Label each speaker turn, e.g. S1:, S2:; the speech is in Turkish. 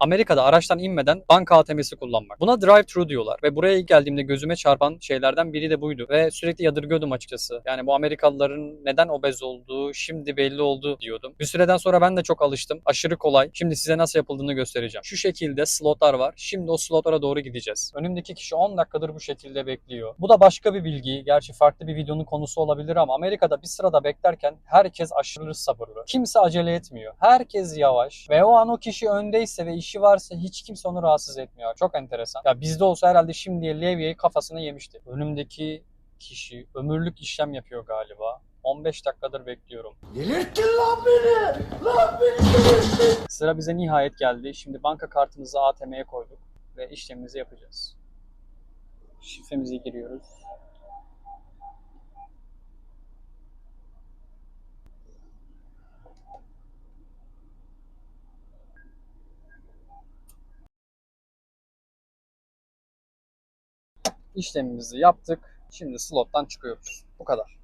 S1: Amerika'da araçtan inmeden banka ATM'si kullanmak. Buna drive-thru diyorlar ve buraya ilk geldiğimde gözüme çarpan şeylerden biri de buydu ve sürekli yadırgıyordum açıkçası. Yani bu Amerikalıların neden obez olduğu şimdi belli oldu diyordum. Bir süreden sonra ben de çok alıştım. Aşırı kolay. Şimdi size nasıl yapıldığını göstereceğim. Şu şekilde slotlar var. Şimdi o slotlara doğru gideceğiz. Önümdeki kişi 10 dakikadır bu şekilde bekliyor. Bu da başka bir bilgi. Gerçi farklı bir videonun konusu olabilir ama Amerika'da bir sırada beklerken herkes aşırı sabırlı. Kimse acele etmiyor. Herkes yavaş ve o an o kişi öndeyse ve işi varsa hiç kimse onu rahatsız etmiyor. Çok enteresan. Ya bizde olsa herhalde şimdiye levyeyi kafasına yemişti. Önümdeki kişi ömürlük işlem yapıyor galiba. 15 dakikadır bekliyorum.
S2: Delirttin lan beni! Lan beni delirttin!
S1: Sıra bize nihayet geldi. Şimdi banka kartımızı ATM'ye koyduk ve işlemimizi yapacağız. Şifremizi giriyoruz. İşlemimizi yaptık. Şimdi slottan çıkıyoruz. Bu kadar.